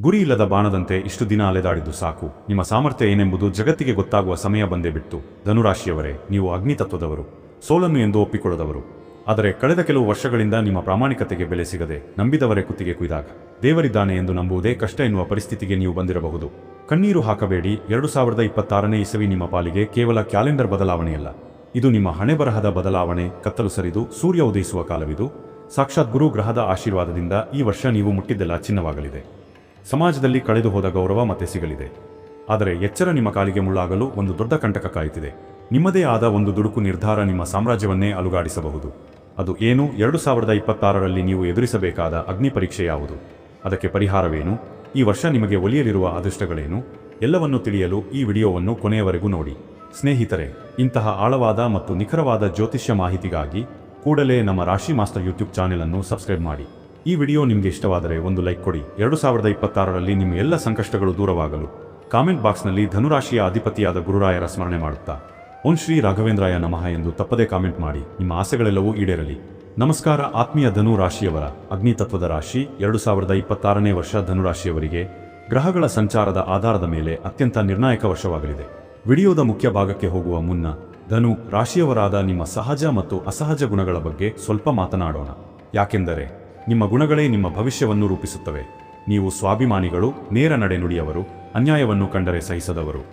ಗುರಿ ಇಲ್ಲದ ಬಾಣದಂತೆ ಇಷ್ಟು ದಿನ ಅಲೆದಾಡಿದ್ದು ಸಾಕು. ನಿಮ್ಮ ಸಾಮರ್ಥ್ಯ ಏನೆಂಬುದು ಜಗತ್ತಿಗೆ ಗೊತ್ತಾಗುವ ಸಮಯ ಬಂದೇ ಬಿಟ್ಟು. ಧನುರಾಶಿಯವರೇ, ನೀವು ಅಗ್ನಿತತ್ವದವರು. ಸೋಲನ್ನು ಎಂದು ಒಪ್ಪಿಕೊಳ್ಳದವರು. ಆದರೆ ಕಳೆದ ಕೆಲವು ವರ್ಷಗಳಿಂದ ನಿಮ್ಮ ಪ್ರಾಮಾಣಿಕತೆಗೆ ಬೆಲೆ ಸಿಗದೆ ನಂಬಿದವರೇ ಕುತ್ತಿಗೆ ಕುಯ್ದಾಗ. ದೇವರಿದ್ದಾನೆ ಎಂದು ನಂಬುವುದೇ ಕಷ್ಟ ಎನ್ನುವ ಪರಿಸ್ಥಿತಿಗೆ ನೀವು ಬಂದಿರಬಹುದು. ಕಣ್ಣೀರು ಹಾಕಬೇಡಿ. ಎರಡು ಸಾವಿರದ ಇಪ್ಪತ್ತಾರನೇ ಇಸವಿ ನಿಮ್ಮ ಪಾಲಿಗೆ ಕೇವಲ ಕ್ಯಾಲೆಂಡರ್ ಬದಲಾವಣೆಯಲ್ಲ. ಇದು ನಿಮ್ಮ ಹಣೆ ಬರಹದ ಬದಲಾವಣೆ, ಕತ್ತಲು ಸರಿದು, ಸೂರ್ಯ ಉದಯಿಸುವ ಕಾಲವಿದು. ಸಾಕ್ಷಾತ್ ಗುರು ಗ್ರಹದ ಆಶೀರ್ವಾದದಿಂದ ಈ ವರ್ಷ ನೀವು ಮುಟ್ಟಿದ್ದೆಲ್ಲ ಚಿನ್ನವಾಗಲಿದೆ. ಸಮಾಜದಲ್ಲಿ ಕಳೆದು ಹೋದ ಗೌರವ ಮತ್ತೆ ಸಿಗಲಿದೆ. ಆದರೆ ಎಚ್ಚರ ನಿಮ್ಮ ಕಾಲಿಗೆ ಮುಳ್ಳಾಗಲು ಒಂದು ದೊಡ್ಡ ಕಂಟಕ ಕಾಯುತ್ತಿದೆ ನಿಮ್ಮದೇ ಆದ ಒಂದು ದುಡುಕು ನಿರ್ಧಾರ ನಿಮ್ಮ ಸಾಮ್ರಾಜ್ಯವನ್ನೇ ಅಲುಗಾಡಿಸಬಹುದು. ಅದು ಏನು? ಎರಡು ಸಾವಿರದ ಇಪ್ಪತ್ತಾರರಲ್ಲಿ ನೀವು ಎದುರಿಸಬೇಕಾದ ಅಗ್ನಿ ಪರೀಕ್ಷೆ ಯಾವುದು? ಅದಕ್ಕೆ ಪರಿಹಾರವೇನು? ಈ ವರ್ಷ ನಿಮಗೆ ಒಲಿಯಲಿರುವ ಅದೃಷ್ಟಗಳೇನು? ಎಲ್ಲವನ್ನು ತಿಳಿಯಲು ಈ ವಿಡಿಯೋವನ್ನು ಕೊನೆಯವರೆಗೂ ನೋಡಿ. ಸ್ನೇಹಿತರೆ, ಇಂತಹ ಆಳವಾದ ಮತ್ತು ನಿಖರವಾದ ಜ್ಯೋತಿಷ್ಯ ಮಾಹಿತಿಗಾಗಿ ಕೂಡಲೇ ನಮ್ಮ ರಾಶಿ ಮಾಸ್ಟರ್ ಯೂಟ್ಯೂಬ್ ಚಾನೆಲ್ ಅನ್ನು ಸಬ್ಸ್ಕ್ರೈಬ್ ಮಾಡಿ. ಈ ವಿಡಿಯೋ ನಿಮಗೆ ಇಷ್ಟವಾದರೆ ಒಂದು ಲೈಕ್ ಕೊಡಿ. ಎರಡು ಸಾವಿರದ ಇಪ್ಪತ್ತಾರರಲ್ಲಿ ನಿಮ್ಮ ಎಲ್ಲ ಸಂಕಷ್ಟಗಳು ದೂರವಾಗಲು ಕಾಮೆಂಟ್ ಬಾಕ್ಸ್ನಲ್ಲಿ ಧನುರಾಶಿಯ ಅಧಿಪತಿಯಾದ ಗುರುರಾಯರ ಸ್ಮರಣೆ ಮಾಡುತ್ತಾ. ಓಂ ಶ್ರೀ ರಾಘವೇಂದ್ರಾಯ ನಮಃ ಎಂದು ತಪ್ಪದೇ ಕಾಮೆಂಟ್ ಮಾಡಿ. ನಿಮ್ಮ ಆಸೆಗಳೆಲ್ಲವೂ ಈಡೇರಲಿ. ನಮಸ್ಕಾರ, ಆತ್ಮೀಯ ಧನು ರಾಶಿಯವರ ಅಗ್ನಿತತ್ವದ ರಾಶಿ, ಎರಡು ಸಾವಿರದ ಇಪ್ಪತ್ತಾರನೇ ವರ್ಷ ಧನುರಾಶಿಯವರಿಗೆ. ಗ್ರಹಗಳ ಸಂಚಾರದ ಆಧಾರದ ಮೇಲೆ ಅತ್ಯಂತ ನಿರ್ಣಾಯಕ ವರ್ಷವಾಗಲಿದೆ. ವಿಡಿಯೋದ ಮುಖ್ಯ ಭಾಗಕ್ಕೆ ಹೋಗುವ ಮುನ್ನ ಧನು ರಾಶಿಯವರಾದ ನಿಮ್ಮ ಸಹಜ ಮತ್ತು ಅಸಹಜ ಗುಣಗಳ ಬಗ್ಗೆ ಸ್ವಲ್ಪ ಮಾತನಾಡೋಣ. ಯಾಕೆಂದರೆ ನಿಮ್ಮ ಗುಣಗಳೇ ನಿಮ್ಮ ಭವಿಷ್ಯವನ್ನು ರೂಪಿಸುತ್ತವೆ. ನೀವು ಸ್ವಾಭಿಮಾನಿಗಳು, ನೇರ ನಡೆನುಡಿಯವರು, ಅನ್ಯಾಯವನ್ನು ಕಂಡರೆ ಸಹಿಸದವರು.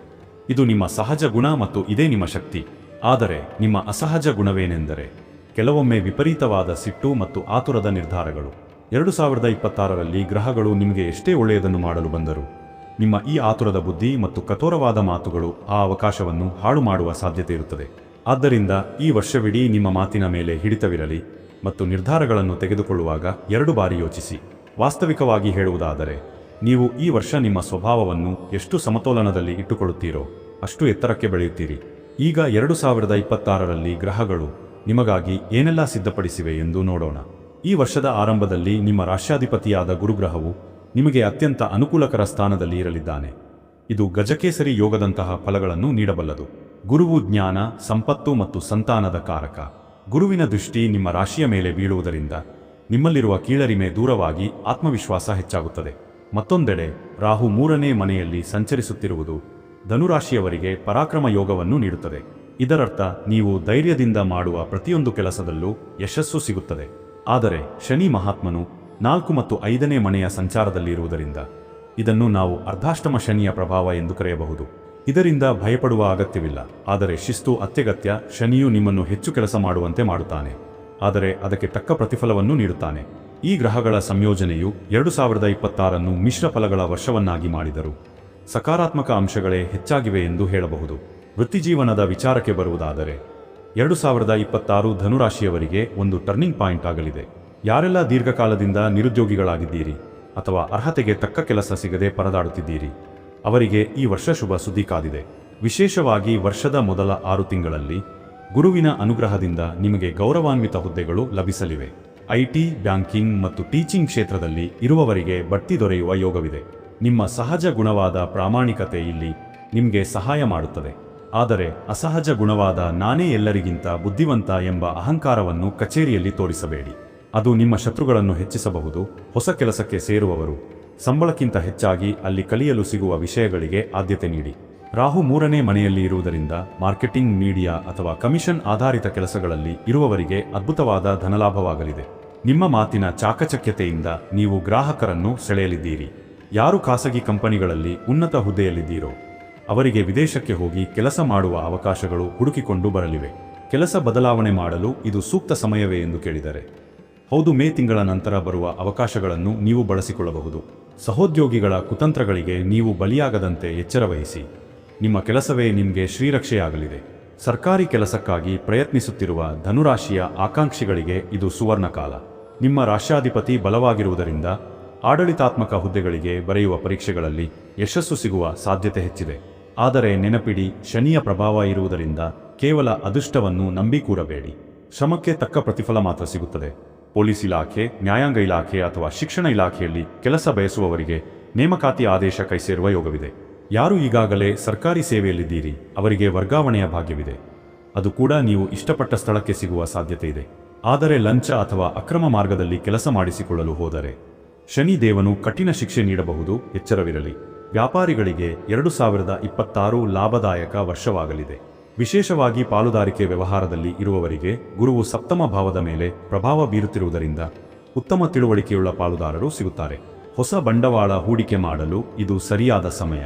ಇದು ನಿಮ್ಮ ಸಹಜ ಗುಣ ಮತ್ತು ಇದೇ ನಿಮ್ಮ ಶಕ್ತಿ. ಆದರೆ ನಿಮ್ಮ ಅಸಹಜ ಗುಣವೇನೆಂದರೆ ಕೆಲವೊಮ್ಮೆ ವಿಪರೀತವಾದ ಸಿಟ್ಟು ಮತ್ತು ಆತುರದ ನಿರ್ಧಾರಗಳು. ಎರಡು ಸಾವಿರದ ಇಪ್ಪತ್ತಾರರಲ್ಲಿ ಗ್ರಹಗಳು ನಿಮಗೆ ಎಷ್ಟೇ ಒಳ್ಳೆಯದನ್ನು ಮಾಡಲು ಬಂದರು, ನಿಮ್ಮ ಈ ಆತುರದ ಬುದ್ಧಿ ಮತ್ತು ಕಠೋರವಾದ ಮಾತುಗಳು ಆ ಅವಕಾಶವನ್ನು ಹಾಳು ಮಾಡುವ ಸಾಧ್ಯತೆ ಇರುತ್ತದೆ. ಆದ್ದರಿಂದ ಈ ವರ್ಷವಿಡೀ ನಿಮ್ಮ ಮಾತಿನ ಮೇಲೆ ಹಿಡಿತವಿರಲಿ. ಮತ್ತು ನಿರ್ಧಾರಗಳನ್ನು ತೆಗೆದುಕೊಳ್ಳುವಾಗ ಎರಡು ಬಾರಿ ಯೋಚಿಸಿ. ವಾಸ್ತವಿಕವಾಗಿ ಹೇಳುವುದಾದರೆ, ನೀವು ಈ ವರ್ಷ ನಿಮ್ಮ ಸ್ವಭಾವವನ್ನು ಎಷ್ಟು ಸಮತೋಲನದಲ್ಲಿ ಇಟ್ಟುಕೊಳ್ಳುತ್ತೀರೋ ಅಷ್ಟು ಎತ್ತರಕ್ಕೆ ಬೆಳೆಯುತ್ತೀರಿ. ಈಗ ಎರಡು ಸಾವಿರದ ಇಪ್ಪತ್ತಾರರಲ್ಲಿ ಗ್ರಹಗಳು ನಿಮಗಾಗಿ ಏನೆಲ್ಲ ಸಿದ್ಧಪಡಿಸಿವೆ ಎಂದು ನೋಡೋಣ. ಈ ವರ್ಷದ ಆರಂಭದಲ್ಲಿ ನಿಮ್ಮ ರಾಷ್ಟ್ರಾಧಿಪತಿಯಾದ ಗುರುಗ್ರಹವು ನಿಮಗೆ ಅತ್ಯಂತ ಅನುಕೂಲಕರ ಸ್ಥಾನದಲ್ಲಿ ಇರಲಿದ್ದಾನೆ. ಇದು ಗಜಕೇಸರಿ ಯೋಗದಂತಹ ಫಲಗಳನ್ನು ನೀಡಬಲ್ಲದು. ಗುರುವು ಜ್ಞಾನ, ಸಂಪತ್ತು ಮತ್ತು ಸಂತಾನದ ಕಾರಕ. ಗುರುವಿನ ದೃಷ್ಟಿ ನಿಮ್ಮ ರಾಶಿಯ ಮೇಲೆ ಬೀಳುವುದರಿಂದ ನಿಮ್ಮಲ್ಲಿರುವ ಕೀಳರಿಮೆ ದೂರವಾಗಿ ಆತ್ಮವಿಶ್ವಾಸ ಹೆಚ್ಚಾಗುತ್ತದೆ. ಮತ್ತೊಂದೆಡೆ, ರಾಹು ಮೂರನೇ ಮನೆಯಲ್ಲಿ ಸಂಚರಿಸುತ್ತಿರುವುದು ಧನುರಾಶಿಯವರಿಗೆ ಪರಾಕ್ರಮ ಯೋಗವನ್ನು ನೀಡುತ್ತದೆ. ಇದರರ್ಥ, ನೀವು ಧೈರ್ಯದಿಂದ ಮಾಡುವ ಪ್ರತಿಯೊಂದು ಕೆಲಸದಲ್ಲೂ ಯಶಸ್ಸು ಸಿಗುತ್ತದೆ. ಆದರೆ, ಶನಿ ಮಹಾತ್ಮನು ನಾಲ್ಕು ಮತ್ತು ಐದನೇ ಮನೆಯ ಸಂಚಾರದಲ್ಲಿರುವುದರಿಂದ ಇದನ್ನು ನಾವು ಅರ್ಧಾಷ್ಟಮ ಶನಿಯ ಪ್ರಭಾವ ಎಂದು ಕರೆಯಬಹುದು. ಇದರಿಂದ ಭಯಪಡುವ ಅಗತ್ಯವಿಲ್ಲ. ಆದರೆ ಶಿಸ್ತು, ಅತ್ಯಗತ್ಯ ಶನಿಯು ನಿಮ್ಮನ್ನು ಹೆಚ್ಚು ಕೆಲಸ ಮಾಡುವಂತೆ ಮಾಡುತ್ತಾನೆ. ಆದರೆ ಅದಕ್ಕೆ ತಕ್ಕ ಪ್ರತಿಫಲವನ್ನು ನೀಡುತ್ತಾನೆ. ಈ ಗ್ರಹಗಳ ಸಂಯೋಜನೆಯು ಎರಡು ಸಾವಿರದ ಇಪ್ಪತ್ತಾರನ್ನು ಮಿಶ್ರ ಫಲಗಳ ವರ್ಷವನ್ನಾಗಿ ಮಾಡಿದರು. ಸಕಾರಾತ್ಮಕ ಅಂಶಗಳೇ ಹೆಚ್ಚಾಗಿವೆ ಎಂದು ಹೇಳಬಹುದು. ವೃತ್ತಿಜೀವನದ ವಿಚಾರಕ್ಕೆ ಬರುವುದಾದರೆ, ಎರಡು ಸಾವಿರದ ಇಪ್ಪತ್ತಾರು ಧನುರಾಶಿಯವರಿಗೆ ಒಂದು ಟರ್ನಿಂಗ್ ಪಾಯಿಂಟ್ ಆಗಲಿದೆ. ಯಾರೆಲ್ಲ ದೀರ್ಘಕಾಲದಿಂದ ನಿರುದ್ಯೋಗಿಗಳಾಗಿದ್ದೀರಿ ಅಥವಾ ಅರ್ಹತೆಗೆ ತಕ್ಕ ಕೆಲಸ ಸಿಗದೆ ಪರದಾಡುತ್ತಿದ್ದೀರಿ? ಅವರಿಗೆ ಈ ವರ್ಷ ಶುಭ ಸುದ್ದಿ ಕಾದಿದೆ. ವಿಶೇಷವಾಗಿ ವರ್ಷದ ಮೊದಲ ಆರು ತಿಂಗಳಲ್ಲಿ ಗುರುವಿನ ಅನುಗ್ರಹದಿಂದ ನಿಮಗೆ ಗೌರವಾನ್ವಿತ ಹುದ್ದೆಗಳು ಲಭಿಸಲಿವೆ. ಐಟಿ, ಬ್ಯಾಂಕಿಂಗ್ ಮತ್ತು ಟೀಚಿಂಗ್ ಕ್ಷೇತ್ರದಲ್ಲಿ ಇರುವವರಿಗೆ ಬಡ್ತಿ ದೊರೆಯುವ ಯೋಗವಿದೆ. ನಿಮ್ಮ ಸಹಜ ಗುಣವಾದ ಪ್ರಾಮಾಣಿಕತೆ ಇಲ್ಲಿ ನಿಮಗೆ ಸಹಾಯ ಮಾಡುತ್ತದೆ. ಆದರೆ ಅಸಹಜ ಗುಣವಾದ ನಾನೇ ಎಲ್ಲರಿಗಿಂತ ಬುದ್ಧಿವಂತ ಎಂಬ ಅಹಂಕಾರವನ್ನು ಕಚೇರಿಯಲ್ಲಿ ತೋರಿಸಬೇಡಿ. ಅದು ನಿಮ್ಮ ಶತ್ರುಗಳನ್ನು ಹೆಚ್ಚಿಸಬಹುದು, ಹೊಸ ಕೆಲಸಕ್ಕೆ ಸೇರುವವರು ಸಂಬಳಕ್ಕಿಂತ ಹೆಚ್ಚಾಗಿ ಅಲ್ಲಿ ಕಲಿಯಲು ಸಿಗುವ ವಿಷಯಗಳಿಗೆ ಆದ್ಯತೆ ನೀಡಿ. ರಾಹು ಮೂರನೇ ಮನೆಯಲ್ಲಿ ಇರುವುದರಿಂದ ಮಾರ್ಕೆಟಿಂಗ್, ಮೀಡಿಯಾ ಅಥವಾ ಕಮಿಷನ್ ಆಧಾರಿತ ಕೆಲಸಗಳಲ್ಲಿ ಇರುವವರಿಗೆ ಅದ್ಭುತವಾದ ಧನಲಾಭವಾಗಲಿದೆ. ನಿಮ್ಮ ಮಾತಿನ ಚಾಕಚಕ್ಯತೆಯಿಂದ ನೀವು ಗ್ರಾಹಕರನ್ನು ಸೆಳೆಯಲಿದ್ದೀರಿ. ಯಾರು ಖಾಸಗಿ ಕಂಪನಿಗಳಲ್ಲಿ ಉನ್ನತ ಹುದ್ದೆಯಲ್ಲಿದ್ದೀರೋ, ಅವರಿಗೆ ವಿದೇಶಕ್ಕೆ ಹೋಗಿ ಕೆಲಸ ಮಾಡುವ ಅವಕಾಶಗಳು ಹುಡುಕಿಕೊಂಡು ಬರಲಿವೆ. ಕೆಲಸ ಬದಲಾವಣೆ ಮಾಡಲು ಇದು ಸೂಕ್ತ ಸಮಯವೇ ಎಂದು ಕೇಳಿದರೆ. ಹೌದು, ಮೇ ತಿಂಗಳ ನಂತರ ಬರುವ ಅವಕಾಶಗಳನ್ನು ನೀವು ಬಳಸಿಕೊಳ್ಳಬಹುದು. ಸಹೋದ್ಯೋಗಿಗಳ ಕುತಂತ್ರಗಳಿಗೆ ನೀವು ಬಲಿಯಾಗದಂತೆ ಎಚ್ಚರ ವಹಿಸಿ. ನಿಮ್ಮ ಕೆಲಸವೇ ನಿಮಗೆ ಶ್ರೀರಕ್ಷೆಯಾಗಲಿದೆ. ಸರ್ಕಾರಿ ಕೆಲಸಕ್ಕಾಗಿ ಪ್ರಯತ್ನಿಸುತ್ತಿರುವ ಧನುರಾಶಿಯ ಆಕಾಂಕ್ಷಿಗಳಿಗೆ ಇದು ಸುವರ್ಣ ಕಾಲ ನಿಮ್ಮ ರಾಷ್ಟ್ರಾಧಿಪತಿ ಬಲವಾಗಿರುವುದರಿಂದ ಆಡಳಿತಾತ್ಮಕ ಹುದ್ದೆಗಳಿಗೆ ಬರೆಯುವ ಪರೀಕ್ಷೆಗಳಲ್ಲಿ ಯಶಸ್ಸು ಸಿಗುವ ಸಾಧ್ಯತೆ ಹೆಚ್ಚಿದೆ. ಆದರೆ ನೆನಪಿಡಿ, ಶನಿಯ ಪ್ರಭಾವ ಇರುವುದರಿಂದ ಕೇವಲ ಅದೃಷ್ಟವನ್ನು ನಂಬಿಕೂರಬೇಡಿ. ಶ್ರಮಕ್ಕೆ ತಕ್ಕ ಪ್ರತಿಫಲ ಮಾತ್ರ ಸಿಗುತ್ತದೆ. ಪೊಲೀಸ್ ಇಲಾಖೆ, ನ್ಯಾಯಾಂಗ ಇಲಾಖೆ ಅಥವಾ ಶಿಕ್ಷಣ ಇಲಾಖೆಯಲ್ಲಿ ಕೆಲಸ ಬಯಸುವವರಿಗೆ ನೇಮಕಾತಿ ಆದೇಶ ಕೈಸೇರುವ ಯೋಗವಿದೆ. ಯಾರು ಈಗಾಗಲೇ ಸರ್ಕಾರಿ ಸೇವೆಯಲ್ಲಿದ್ದೀರಿ, ಅವರಿಗೆ ವರ್ಗಾವಣೆಯ ಭಾಗ್ಯವಿದೆ. ಅದು ಕೂಡ ನೀವು ಇಷ್ಟಪಟ್ಟ ಸ್ಥಳಕ್ಕೆ ಸಿಗುವ ಸಾಧ್ಯತೆ ಇದೆ. ಆದರೆ ಲಂಚ ಅಥವಾ ಅಕ್ರಮ ಮಾರ್ಗದಲ್ಲಿ ಕೆಲಸ ಮಾಡಿಸಿಕೊಳ್ಳಲು ಹೋದರೆ, ಶನಿ ದೇವನು ಕಠಿಣ ಶಿಕ್ಷೆ ನೀಡಬಹುದು, ಎಚ್ಚರವಿರಲಿ. ವ್ಯಾಪಾರಿಗಳಿಗೆ ಎರಡು ಸಾವಿರದ ಇಪ್ಪತ್ತಾರು ಲಾಭದಾಯಕ ವರ್ಷವಾಗಲಿದೆ. ವಿಶೇಷವಾಗಿ ಪಾಲುದಾರಿಕೆ ವ್ಯವಹಾರದಲ್ಲಿ ಇರುವವರಿಗೆ ಗುರುವು ಸಪ್ತಮ ಭಾವದ ಮೇಲೆ ಪ್ರಭಾವ ಬೀರುತ್ತಿರುವುದರಿಂದ ಉತ್ತಮ ತಿಳುವಳಿಕೆಯುಳ್ಳ ಪಾಲುದಾರರು ಸಿಗುತ್ತಾರೆ. ಹೊಸ ಬಂಡವಾಳ ಹೂಡಿಕೆ ಮಾಡಲು ಇದು ಸರಿಯಾದ ಸಮಯ.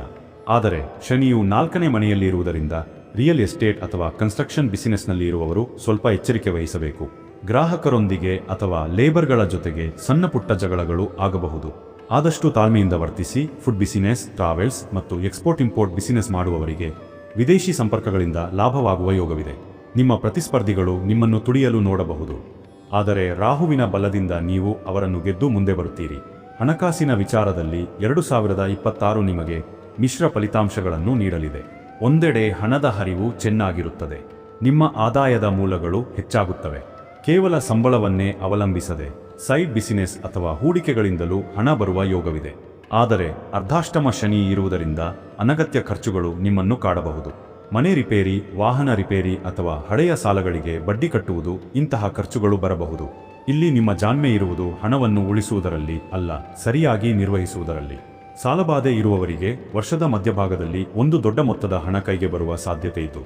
ಆದರೆ ಶನಿಯು ನಾಲ್ಕನೇ ಮನೆಯಲ್ಲಿ ಇರುವುದರಿಂದ ರಿಯಲ್ ಎಸ್ಟೇಟ್ ಅಥವಾ ಕನ್ಸ್ಟ್ರಕ್ಷನ್ ಬಿಸಿನೆಸ್ನಲ್ಲಿ ಇರುವವರು ಸ್ವಲ್ಪ ಎಚ್ಚರಿಕೆ ವಹಿಸಬೇಕು. ಗ್ರಾಹಕರೊಂದಿಗೆ ಅಥವಾ ಲೇಬರ್ಗಳ ಜೊತೆಗೆ ಸಣ್ಣ ಪುಟ್ಟ ಜಗಳಗಳು ಆಗಬಹುದು. ಆದಷ್ಟು ತಾಳ್ಮೆಯಿಂದ ವರ್ತಿಸಿ, ಫುಡ್ ಬಿಸಿನೆಸ್, ಟ್ರಾವೆಲ್ಸ್ ಮತ್ತು ಎಕ್ಸ್ಪೋರ್ಟ್ ಇಂಪೋರ್ಟ್ ಬಿಸಿನೆಸ್ ಮಾಡುವವರಿಗೆ ವಿದೇಶಿ ಸಂಪರ್ಕಗಳಿಂದ ಲಾಭವಾಗುವ ಯೋಗವಿದೆ. ನಿಮ್ಮ ಪ್ರತಿಸ್ಪರ್ಧಿಗಳು ನಿಮ್ಮನ್ನು ತುಳಿಯಲು ನೋಡಬಹುದು. ಆದರೆ ರಾಹುವಿನ ಬಲದಿಂದ ನೀವು ಅವರನ್ನು ಗೆದ್ದು ಮುಂದೆ ಬರುತ್ತೀರಿ. ಹಣಕಾಸಿನ ವಿಚಾರದಲ್ಲಿ ಎರಡು ಸಾವಿರದ ಇಪ್ಪತ್ತಾರು ನಿಮಗೆ ಮಿಶ್ರ ಫಲಿತಾಂಶಗಳನ್ನು ನೀಡಲಿದೆ. ಒಂದೆಡೆ ಹಣದ ಹರಿವು ಚೆನ್ನಾಗಿರುತ್ತದೆ. ನಿಮ್ಮ ಆದಾಯದ ಮೂಲಗಳು ಹೆಚ್ಚಾಗುತ್ತವೆ. ಕೇವಲ ಸಂಬಳವನ್ನೇ ಅವಲಂಬಿಸದೆ, ಸೈಡ್ ಬಿಸಿನೆಸ್ ಅಥವಾ ಹೂಡಿಕೆಗಳಿಂದಲೂ ಹಣ ಬರುವ ಯೋಗವಿದೆ. ಆದರೆ ಅರ್ಧಾಷ್ಟಮ ಶನಿ ಇರುವುದರಿಂದ ಅನಗತ್ಯ ಖರ್ಚುಗಳು ನಿಮ್ಮನ್ನು ಕಾಡಬಹುದು. ಮನೆ ರಿಪೇರಿ, ವಾಹನ ರಿಪೇರಿ ಅಥವಾ ಹಳೆಯ ಸಾಲಗಳಿಗೆ ಬಡ್ಡಿ ಕಟ್ಟುವುದು ಇಂತಹ ಖರ್ಚುಗಳು ಬರಬಹುದು. ಇಲ್ಲಿ ನಿಮ್ಮ ಜಾಣ್ಮೆ ಇರುವುದು ಹಣವನ್ನು ಉಳಿಸುವುದರಲ್ಲಿ ಅಲ್ಲ, ಸರಿಯಾಗಿ ನಿರ್ವಹಿಸುವುದರಲ್ಲಿ. ಸಾಲಬಾಧೆ ಇರುವವರಿಗೆ ವರ್ಷದ ಮಧ್ಯಭಾಗದಲ್ಲಿ ಒಂದು ದೊಡ್ಡ ಮೊತ್ತದ ಹಣ ಕೈಗೆ ಬರುವ ಸಾಧ್ಯತೆ ಇತ್ತು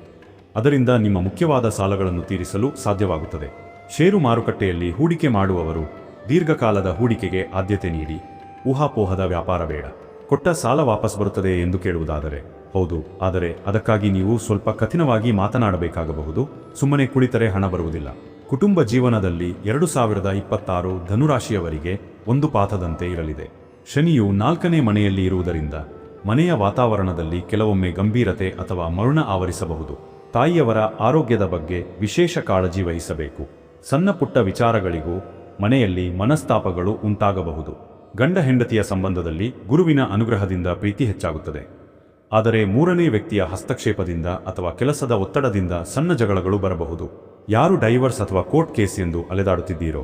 ಅದರಿಂದ ನಿಮ್ಮ ಮುಖ್ಯವಾದ ಸಾಲಗಳನ್ನು ತೀರಿಸಲು ಸಾಧ್ಯವಾಗುತ್ತದೆ. ಷೇರು ಮಾರುಕಟ್ಟೆಯಲ್ಲಿ ಹೂಡಿಕೆ ಮಾಡುವವರು ದೀರ್ಘಕಾಲದ ಹೂಡಿಕೆಗೆ ಆದ್ಯತೆ ನೀಡಿ. ಊಹಾಪೋಹದ ವ್ಯಾಪಾರ ಬೇಡ. ಕೊಟ್ಟ ಸಾಲ ವಾಪಸ್ ಬರುತ್ತದೆ ಎಂದು ಕೇಳುವುದಾದರೆ, ಹೌದು, ಆದರೆ ಅದಕ್ಕಾಗಿ ನೀವು ಸ್ವಲ್ಪ ಕಠಿಣವಾಗಿ ಮಾತನಾಡಬೇಕಾಗಬಹುದು. ಸುಮ್ಮನೆ ಕುಳಿತರೆ ಹಣ ಬರುವುದಿಲ್ಲ. ಕುಟುಂಬ ಜೀವನದಲ್ಲಿ ಎರಡು ಸಾವಿರದ ಇಪ್ಪತ್ತಾರು ಧನುರಾಶಿಯವರಿಗೆ ಒಂದು ಪಾಠದಂತೆ ಇರಲಿದೆ. ಶನಿಯು ನಾಲ್ಕನೇ ಮನೆಯಲ್ಲಿ ಇರುವುದರಿಂದ ಮನೆಯ ವಾತಾವರಣದಲ್ಲಿ ಕೆಲವೊಮ್ಮೆ ಗಂಭೀರತೆ ಅಥವಾ ಮರುಣ ಆವರಿಸಬಹುದು. ತಾಯಿಯವರ ಆರೋಗ್ಯದ ಬಗ್ಗೆ ವಿಶೇಷ ಕಾಳಜಿ ವಹಿಸಬೇಕು. ಸಣ್ಣ ಪುಟ್ಟ ವಿಚಾರಗಳಿಗೂ ಮನೆಯಲ್ಲಿ ಮನಸ್ತಾಪಗಳು ಉಂಟಾಗಬಹುದು. ಗಂಡ ಹೆಂಡತಿಯ ಸಂಬಂಧದಲ್ಲಿ ಗುರುವಿನ ಅನುಗ್ರಹದಿಂದ ಪ್ರೀತಿ ಹೆಚ್ಚಾಗುತ್ತದೆ. ಆದರೆ ಮೂರನೇ ವ್ಯಕ್ತಿಯ ಹಸ್ತಕ್ಷೇಪದಿಂದ ಅಥವಾ ಕೆಲಸದ ಒತ್ತಡದಿಂದ ಸಣ್ಣ ಜಗಳಗಳು ಬರಬಹುದು. ಯಾರು ಡೈವರ್ಸ್ ಅಥವಾ ಕೋರ್ಟ್ ಕೇಸ್ ಎಂದು ಅಲೆದಾಡುತ್ತಿದ್ದೀರೋ,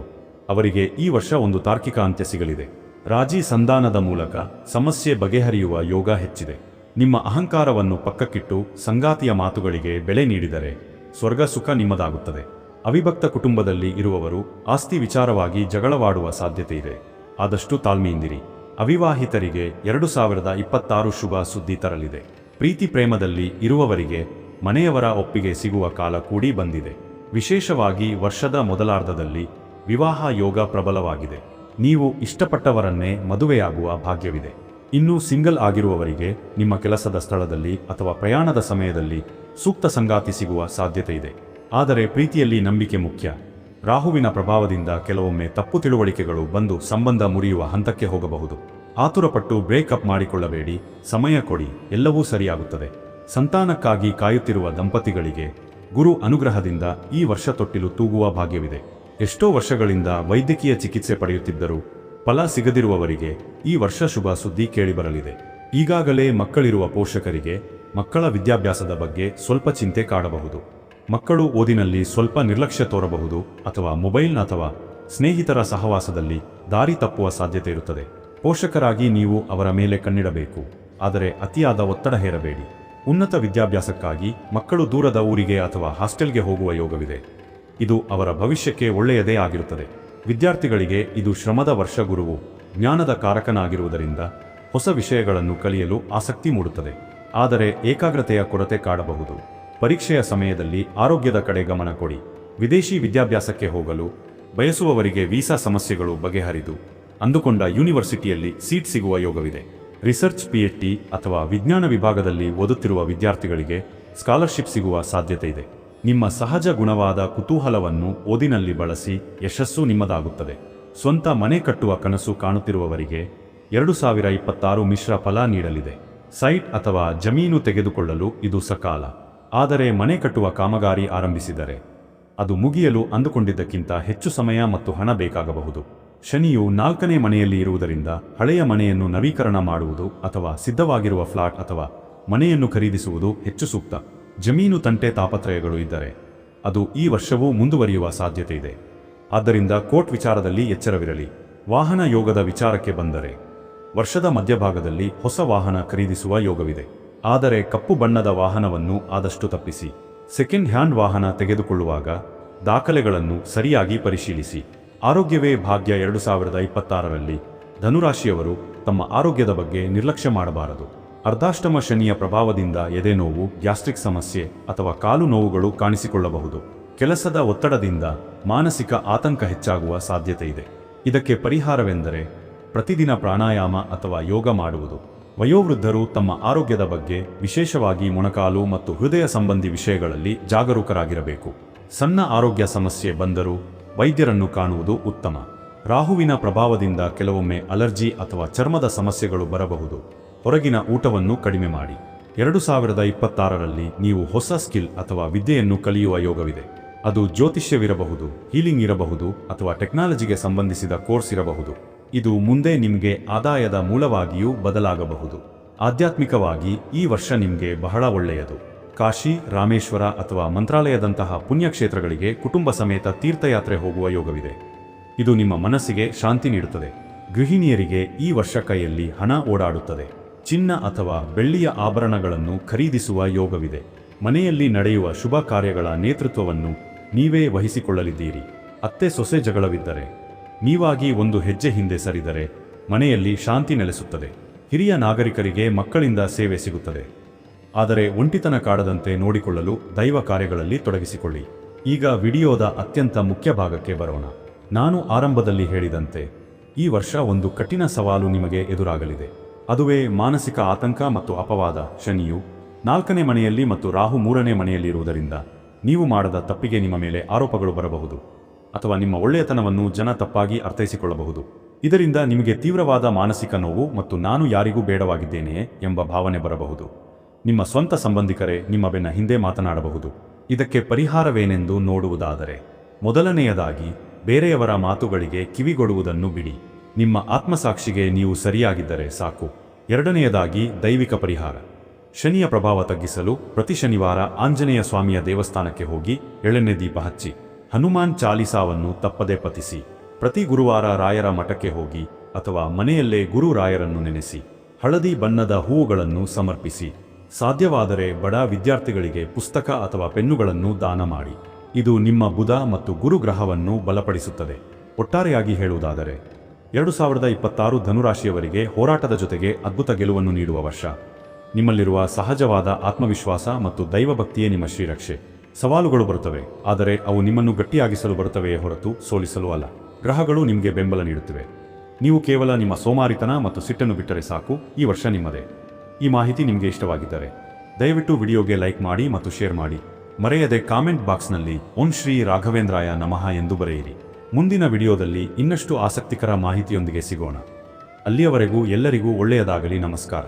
ಅವರಿಗೆ ಈ ವರ್ಷ ಒಂದು ತಾರ್ಕಿಕ ಅಂತ್ಯ ಸಿಗಲಿದೆ. ರಾಜಿ ಸಂಧಾನದ ಮೂಲಕ ಸಮಸ್ಯೆ ಬಗೆಹರಿಯುವ ಯೋಗ ಹೆಚ್ಚಿದೆ. ನಿಮ್ಮ ಅಹಂಕಾರವನ್ನು ಪಕ್ಕಕ್ಕಿಟ್ಟು ಸಂಗಾತಿಯ ಮಾತುಗಳಿಗೆ ಬೆಲೆ ನೀಡಿದರೆ ಸ್ವರ್ಗ ಸುಖ ನಿಮ್ಮದಾಗುತ್ತದೆ. ಅವಿಭಕ್ತ ಕುಟುಂಬದಲ್ಲಿ ಇರುವವರು ಆಸ್ತಿ ವಿಚಾರವಾಗಿ ಜಗಳವಾಡುವ ಸಾಧ್ಯತೆ ಇದೆ. ಆದಷ್ಟು ತಾಳ್ಮೆಯಿಂದಿರಿ. ಅವಿವಾಹಿತರಿಗೆ ಎರಡು ಸಾವಿರದ ಇಪ್ಪತ್ತಾರು ಶುಭ ಸುದ್ದಿ ತರಲಿದೆ. ಪ್ರೀತಿ ಪ್ರೇಮದಲ್ಲಿ ಇರುವವರಿಗೆ ಮನೆಯವರ ಒಪ್ಪಿಗೆ ಸಿಗುವ ಕಾಲ ಕೂಡಿ ಬಂದಿದೆ. ವಿಶೇಷವಾಗಿ ವರ್ಷದ ಮೊದಲಾರ್ಧದಲ್ಲಿ ವಿವಾಹ ಯೋಗ ಪ್ರಬಲವಾಗಿದೆ. ನೀವು ಇಷ್ಟಪಟ್ಟವರನ್ನೇ ಮದುವೆಯಾಗುವ ಭಾಗ್ಯವಿದೆ. ಇನ್ನು ಸಿಂಗಲ್ ಆಗಿರುವವರಿಗೆ ನಿಮ್ಮ ಕೆಲಸದ ಸ್ಥಳದಲ್ಲಿ ಅಥವಾ ಪ್ರಯಾಣದ ಸಮಯದಲ್ಲಿ ಸೂಕ್ತ ಸಂಗಾತಿ ಸಿಗುವ ಸಾಧ್ಯತೆ ಇದೆ. ಆದರೆ ಪ್ರೀತಿಯಲ್ಲಿ ನಂಬಿಕೆ ಮುಖ್ಯ. ರಾಹುವಿನ ಪ್ರಭಾವದಿಂದ ಕೆಲವೊಮ್ಮೆ ತಪ್ಪು ತಿಳುವಳಿಕೆಗಳು ಬಂದು ಸಂಬಂಧ ಮುರಿಯುವ ಹಂತಕ್ಕೆ ಹೋಗಬಹುದು. ಆತುರಪಟ್ಟು ಬ್ರೇಕಪ್ ಮಾಡಿಕೊಳ್ಳಬೇಡಿ, ಸಮಯ ಕೊಡಿ, ಎಲ್ಲವೂ ಸರಿಯಾಗುತ್ತದೆ. ಸಂತಾನಕ್ಕಾಗಿ ಕಾಯುತ್ತಿರುವ ದಂಪತಿಗಳಿಗೆ ಗುರು ಅನುಗ್ರಹದಿಂದ ಈ ವರ್ಷ ತೊಟ್ಟಿಲು ತೂಗುವ ಭಾಗ್ಯವಿದೆ. ಎಷ್ಟೋ ವರ್ಷಗಳಿಂದ ವೈದ್ಯಕೀಯ ಚಿಕಿತ್ಸೆ ಪಡೆಯುತ್ತಿದ್ದರೂ ಫಲ ಸಿಗದಿರುವವರಿಗೆ ಈ ವರ್ಷ ಶುಭ ಸುದ್ದಿ ಕೇಳಿಬರಲಿದೆ. ಈಗಾಗಲೇ ಮಕ್ಕಳಿರುವ ಪೋಷಕರಿಗೆ ಮಕ್ಕಳ ವಿದ್ಯಾಭ್ಯಾಸದ ಬಗ್ಗೆ ಸ್ವಲ್ಪ ಚಿಂತೆ ಕಾಡಬಹುದು. ಮಕ್ಕಳು ಓದಿನಲ್ಲಿ ಸ್ವಲ್ಪ ನಿರ್ಲಕ್ಷ್ಯ ತೋರಬಹುದು ಅಥವಾ ಮೊಬೈಲ್ ಅಥವಾ ಸ್ನೇಹಿತರ ಸಹವಾಸದಲ್ಲಿ ದಾರಿ ತಪ್ಪುವ ಸಾಧ್ಯತೆ ಇರುತ್ತದೆ. ಪೋಷಕರಾಗಿ ನೀವು ಅವರ ಮೇಲೆ ಕಣ್ಣಿಡಬೇಕು, ಆದರೆ ಅತಿಯಾದ ಒತ್ತಡ ಹೇರಬೇಡಿ. ಉನ್ನತ ವಿದ್ಯಾಭ್ಯಾಸಕ್ಕಾಗಿ ಮಕ್ಕಳು ದೂರದ ಊರಿಗೆ ಅಥವಾ ಹಾಸ್ಟೆಲ್ಗೆ ಹೋಗುವ ಯೋಗವಿದೆ. ಇದು ಅವರ ಭವಿಷ್ಯಕ್ಕೆ ಒಳ್ಳೆಯದೇ ಆಗಿರುತ್ತದೆ. ವಿದ್ಯಾರ್ಥಿಗಳಿಗೆ ಇದು ಶ್ರಮದ ವರ್ಷ ಗುರುವು, ಜ್ಞಾನದ ಕಾರಕನಾಗಿರುವುದರಿಂದ ಹೊಸ ವಿಷಯಗಳನ್ನು ಕಲಿಯಲು ಆಸಕ್ತಿ ಮೂಡುತ್ತದೆ. ಆದರೆ ಏಕಾಗ್ರತೆಯ ಕೊರತೆ ಕಾಡಬಹುದು. ಪರೀಕ್ಷೆಯ ಸಮಯದಲ್ಲಿ ಆರೋಗ್ಯದ ಕಡೆ ಗಮನ ಕೊಡಿ. ವಿದೇಶಿ ವಿದ್ಯಾಭ್ಯಾಸಕ್ಕೆ ಹೋಗಲು ಬಯಸುವವರಿಗೆ ವೀಸಾ ಸಮಸ್ಯೆಗಳು ಬಗೆಹರಿದು ಅಂದುಕೊಂಡ ಯೂನಿವರ್ಸಿಟಿಯಲ್ಲಿ ಸೀಟ್ ಸಿಗುವ ಯೋಗವಿದೆ. ರಿಸರ್ಚ್, ಪಿಎಚ್ಡಿ ಅಥವಾ ವಿಜ್ಞಾನ ವಿಭಾಗದಲ್ಲಿ ಓದುತ್ತಿರುವ ವಿದ್ಯಾರ್ಥಿಗಳಿಗೆ ಸ್ಕಾಲರ್ಶಿಪ್ ಸಿಗುವ ಸಾಧ್ಯತೆ ಇದೆ. ನಿಮ್ಮ ಸಹಜ ಗುಣವಾದ ಕುತೂಹಲವನ್ನು ಓದಿನಲ್ಲಿ ಬಳಸಿ ಯಶಸ್ಸು ನಿಮ್ಮದಾಗುತ್ತದೆ. ಸ್ವಂತ ಮನೆ ಕಟ್ಟುವ ಕನಸು ಕಾಣುತ್ತಿರುವವರಿಗೆ ಎರಡು ಸಾವಿರ ಇಪ್ಪತ್ತಾರು ಮಿಶ್ರ ಫಲ ನೀಡಲಿದೆ. ಸೈಟ್ ಅಥವಾ ಜಮೀನು ತೆಗೆದುಕೊಳ್ಳಲು ಇದು ಸಕಾಲ. ಆದರೆ ಮನೆ ಕಟ್ಟುವ ಕಾಮಗಾರಿ ಆರಂಭಿಸಿದರೆ ಅದು ಮುಗಿಯಲು ಅಂದುಕೊಂಡಿದ್ದಕ್ಕಿಂತ ಹೆಚ್ಚು ಸಮಯ ಮತ್ತು ಹಣ ಬೇಕಾಗಬಹುದು. ಶನಿಯು ನಾಲ್ಕನೇ ಮನೆಯಲ್ಲಿ ಇರುವುದರಿಂದ ಹಳೆಯ ಮನೆಯನ್ನು ನವೀಕರಣ ಮಾಡುವುದು ಅಥವಾ ಸಿದ್ಧವಾಗಿರುವ ಫ್ಲಾಟ್ ಅಥವಾ ಮನೆಯನ್ನು ಖರೀದಿಸುವುದು ಹೆಚ್ಚು ಸೂಕ್ತ. ಜಮೀನು ತಂಟೆ ತಾಪತ್ರಯಗಳು ಇದ್ದರೆ ಅದು ಈ ವರ್ಷವೂ ಮುಂದುವರಿಯುವ ಸಾಧ್ಯತೆ ಇದೆ. ಆದ್ದರಿಂದ ಕೋರ್ಟ್ ವಿಚಾರದಲ್ಲಿ ಎಚ್ಚರವಿರಲಿ. ವಾಹನ ಯೋಗದ ವಿಚಾರಕ್ಕೆ ಬಂದರೆ ವರ್ಷದ ಮಧ್ಯಭಾಗದಲ್ಲಿ ಹೊಸ ವಾಹನ ಖರೀದಿಸುವ ಯೋಗವಿದೆ. ಆದರೆ ಕಪ್ಪು ಬಣ್ಣದ ವಾಹನವನ್ನು ಆದಷ್ಟು ತಪ್ಪಿಸಿ. ಸೆಕೆಂಡ್ ಹ್ಯಾಂಡ್ ವಾಹನ ತೆಗೆದುಕೊಳ್ಳುವಾಗ ದಾಖಲೆಗಳನ್ನು ಸರಿಯಾಗಿ ಪರಿಶೀಲಿಸಿ. ಆರೋಗ್ಯವೇ ಭಾಗ್ಯ ಎರಡು ಸಾವಿರದ ಇಪ್ಪತ್ತಾರರಲ್ಲಿ. ಧನುರಾಶಿಯವರು ತಮ್ಮ ಆರೋಗ್ಯದ ಬಗ್ಗೆ ನಿರ್ಲಕ್ಷ್ಯ ಮಾಡಬಾರದು. ಅರ್ಧಾಷ್ಟಮ ಶನಿಯ ಪ್ರಭಾವದಿಂದ ಎದೆನೋವು ಗ್ಯಾಸ್ಟ್ರಿಕ್ ಸಮಸ್ಯೆ ಅಥವಾ ಕಾಲು ನೋವುಗಳು ಕಾಣಿಸಿಕೊಳ್ಳಬಹುದು. ಕೆಲಸದ ಒತ್ತಡದಿಂದ ಮಾನಸಿಕ ಆತಂಕ ಹೆಚ್ಚಾಗುವ ಸಾಧ್ಯತೆ ಇದೆ. ಇದಕ್ಕೆ ಪರಿಹಾರವೆಂದರೆ ಪ್ರತಿದಿನ ಪ್ರಾಣಾಯಾಮ ಅಥವಾ ಯೋಗ ಮಾಡುವುದು. ವಯೋವೃದ್ಧರು ತಮ್ಮ ಆರೋಗ್ಯದ ಬಗ್ಗೆ ವಿಶೇಷವಾಗಿ ಮೊಣಕಾಲು ಮತ್ತು ಹೃದಯ ಸಂಬಂಧಿ ವಿಷಯಗಳಲ್ಲಿ ಜಾಗರೂಕರಾಗಿರಬೇಕು. ಸಣ್ಣ ಆರೋಗ್ಯ ಸಮಸ್ಯೆ ಬಂದರೂ ವೈದ್ಯರನ್ನು ಕಾಣುವುದು ಉತ್ತಮ. ರಾಹುವಿನ ಪ್ರಭಾವದಿಂದ ಕೆಲವೊಮ್ಮೆ ಅಲರ್ಜಿ ಅಥವಾ ಚರ್ಮದ ಸಮಸ್ಯೆಗಳು ಬರಬಹುದು. ಹೊರಗಿನ ಊಟವನ್ನು ಕಡಿಮೆ ಮಾಡಿ. ಎರಡು ಸಾವಿರದ ಇಪ್ಪತ್ತಾರರಲ್ಲಿ ನೀವು ಹೊಸ ಸ್ಕಿಲ್ ಅಥವಾ ವಿದ್ಯೆಯನ್ನು ಕಲಿಯುವ ಯೋಗವಿದೆ. ಅದು ಜ್ಯೋತಿಷ್ಯವಿರಬಹುದು, ಹೀಲಿಂಗ್ ಇರಬಹುದು ಅಥವಾ ಟೆಕ್ನಾಲಜಿಗೆ ಸಂಬಂಧಿಸಿದ ಕೋರ್ಸ್ ಇರಬಹುದು. ಇದು ಮುಂದೆ ನಿಮಗೆ ಆದಾಯದ ಮೂಲವಾಗಿಯೂ ಬದಲಾಗಬಹುದು. ಆಧ್ಯಾತ್ಮಿಕವಾಗಿ ಈ ವರ್ಷ ನಿಮಗೆ ಬಹಳ ಒಳ್ಳೆಯದು. ಕಾಶಿ, ರಾಮೇಶ್ವರ ಅಥವಾ ಮಂತ್ರಾಲಯದಂತಹ ಪುಣ್ಯಕ್ಷೇತ್ರಗಳಿಗೆ ಕುಟುಂಬ ಸಮೇತ ತೀರ್ಥಯಾತ್ರೆ ಹೋಗುವ ಯೋಗವಿದೆ. ಇದು ನಿಮ್ಮ ಮನಸ್ಸಿಗೆ ಶಾಂತಿ ನೀಡುತ್ತದೆ. ಗೃಹಿಣಿಯರಿಗೆ ಈ ವರ್ಷ ಕೈಯಲ್ಲಿ ಹಣ ಓಡಾಡುತ್ತದೆ. ಚಿನ್ನ ಅಥವಾ ಬೆಳ್ಳಿಯ ಆಭರಣಗಳನ್ನು ಖರೀದಿಸುವ ಯೋಗವಿದೆ. ಮನೆಯಲ್ಲಿ ನಡೆಯುವ ಶುಭ ಕಾರ್ಯಗಳ ನೇತೃತ್ವವನ್ನು ನೀವೇ ವಹಿಸಿಕೊಳ್ಳಲಿದ್ದೀರಿ. ಅತ್ತೆ ಸೊಸೆ ಜಗಳವಿದ್ದರೆ ನೀವಾಗಿ ಒಂದು ಹೆಜ್ಜೆ ಹಿಂದೆ ಸರಿದರೆ ಮನೆಯಲ್ಲಿ ಶಾಂತಿ ನೆಲೆಸುತ್ತದೆ. ಹಿರಿಯ ನಾಗರಿಕರಿಗೆ ಮಕ್ಕಳಿಂದ ಸೇವೆ ಸಿಗುತ್ತದೆ. ಆದರೆ ಒಂಟಿತನ ಕಾಡದಂತೆ ನೋಡಿಕೊಳ್ಳಲು ದೈವ ಕಾರ್ಯಗಳಲ್ಲಿ ತೊಡಗಿಸಿಕೊಳ್ಳಿ. ಈಗ ವಿಡಿಯೋದ ಅತ್ಯಂತ ಮುಖ್ಯ ಭಾಗಕ್ಕೆ ಬರೋಣ. ನಾನು ಆರಂಭದಲ್ಲಿ ಹೇಳಿದಂತೆ, ಈ ವರ್ಷ ಒಂದು ಕಠಿಣ ಸವಾಲು ನಿಮಗೆ ಎದುರಾಗಲಿದೆ. ಅದುವೇ ಮಾನಸಿಕ ಆತಂಕ ಮತ್ತು ಅಪವಾದ, ಶನಿಯು ನಾಲ್ಕನೇ ಮನೆಯಲ್ಲಿ ಮತ್ತು ರಾಹು ಮೂರನೇ ಮನೆಯಲ್ಲಿರುವುದರಿಂದ ನೀವು ಮಾಡದ ತಪ್ಪಿಗೆ ನಿಮ್ಮ ಮೇಲೆ ಆರೋಪಗಳು ಬರಬಹುದು. ಅಥವಾ ನಿಮ್ಮ ಒಳ್ಳೆಯತನವನ್ನು ಜನ ತಪ್ಪಾಗಿ ಅರ್ಥೈಸಿಕೊಳ್ಳಬಹುದು. ಇದರಿಂದ ನಿಮಗೆ ತೀವ್ರವಾದ ಮಾನಸಿಕ ನೋವು ಮತ್ತು ನಾನು ಯಾರಿಗೂ ಬೇಡವಾಗಿದ್ದೇನೆಯೇ ಎಂಬ ಭಾವನೆ ಬರಬಹುದು. ನಿಮ್ಮ ಸ್ವಂತ ಸಂಬಂಧಿಕರೇ ನಿಮ್ಮ ಬೆನ್ನ ಹಿಂದೆ ಮಾತನಾಡಬಹುದು. ಇದಕ್ಕೆ ಪರಿಹಾರವೇನೆಂದು ನೋಡುವುದಾದರೆ, ಮೊದಲನೆಯದಾಗಿ ಬೇರೆಯವರ ಮಾತುಗಳಿಗೆ ಕಿವಿಗೊಡುವುದನ್ನು ಬಿಡಿ. ನಿಮ್ಮ ಆತ್ಮಸಾಕ್ಷಿಗೆ ನೀವು ಸರಿಯಾಗಿದ್ದರೆ ಸಾಕು. ಎರಡನೆಯದಾಗಿ ದೈವಿಕ ಪರಿಹಾರ. ಶನಿಯ ಪ್ರಭಾವ ತಗ್ಗಿಸಲು ಪ್ರತಿ ಶನಿವಾರ ಆಂಜನೇಯ ಸ್ವಾಮಿಯ ದೇವಸ್ಥಾನಕ್ಕೆ ಹೋಗಿ ಎಳೆಣ್ಣೆ ದೀಪ ಹಚ್ಚಿ. ಹನುಮಾನ್ ಚಾಲಿಸಾವನ್ನು ತಪ್ಪದೆ ಪತಿಸಿ ಪ್ರತಿ ಗುರುವಾರ ರಾಯರ ಮಠಕ್ಕೆ ಹೋಗಿ ಅಥವಾ ಮನೆಯಲ್ಲೇ ಗುರು ರಾಯರನ್ನು ನೆನೆಸಿ, ಹಳದಿ ಬಣ್ಣದ ಹೂವುಗಳನ್ನು ಸಮರ್ಪಿಸಿ, ಸಾಧ್ಯವಾದರೆ ಬಡ ವಿದ್ಯಾರ್ಥಿಗಳಿಗೆ ಪುಸ್ತಕ ಅಥವಾ ಪೆನ್ನುಗಳನ್ನು ದಾನ ಮಾಡಿ. ಇದು ನಿಮ್ಮ ಬುಧ ಮತ್ತು ಗುರು ಗ್ರಹವನ್ನು ಬಲಪಡಿಸುತ್ತದೆ. ಒಟ್ಟಾರೆಯಾಗಿ ಹೇಳುವುದಾದರೆ, ಎರಡು ಸಾವಿರದ ಇಪ್ಪತ್ತಾರು ಧನುರಾಶಿಯವರಿಗೆ ಹೋರಾಟದ ಜೊತೆಗೆ ಅದ್ಭುತ ಗೆಲುವನ್ನು ನೀಡುವ ವರ್ಷ. ನಿಮ್ಮಲ್ಲಿರುವ ಸಹಜವಾದ ಆತ್ಮವಿಶ್ವಾಸ ಮತ್ತು ದೈವಭಕ್ತಿಯೇ ನಿಮ್ಮ ಶ್ರೀರಕ್ಷೆ. ಸವಾಲುಗಳು ಬರುತ್ತವೆ, ಆದರೆ ಅವು ನಿಮ್ಮನ್ನು ಗಟ್ಟಿಯಾಗಿಸಲು ಬರುತ್ತವೆಯೇ ಹೊರತು ಸೋಲಿಸಲು ಅಲ್ಲ. ಗ್ರಹಗಳು ನಿಮಗೆ ಬೆಂಬಲ ನೀಡುತ್ತಿವೆ. ನೀವು ಕೇವಲ ನಿಮ್ಮ ಸೋಮಾರಿತನ ಮತ್ತು ಸಿಟ್ಟನ್ನು ಬಿಟ್ಟರೆ ಸಾಕು, ಈ ವರ್ಷ ನಿಮ್ಮದೇ. ಈ ಮಾಹಿತಿ ನಿಮಗೆ ಇಷ್ಟವಾಗಿದ್ದರೆ, ದಯವಿಟ್ಟು ವಿಡಿಯೋಗೆ ಲೈಕ್ ಮಾಡಿ ಮತ್ತು ಶೇರ್ ಮಾಡಿ. ಮರೆಯದೆ ಕಾಮೆಂಟ್ ಬಾಕ್ಸ್ನಲ್ಲಿ ಓಂ ಶ್ರೀ ರಾಘವೇಂದ್ರಾಯ ನಮಃ ಎಂದು ಬರೆಯಿರಿ. ಮುಂದಿನ ವಿಡಿಯೋದಲ್ಲಿ ಇನ್ನಷ್ಟು ಆಸಕ್ತಿಕರ ಮಾಹಿತಿಯೊಂದಿಗೆ ಸಿಗೋಣ. ಅಲ್ಲಿಯವರೆಗೂ ಎಲ್ಲರಿಗೂ ಒಳ್ಳೆಯದಾಗಲಿ, ನಮಸ್ಕಾರ.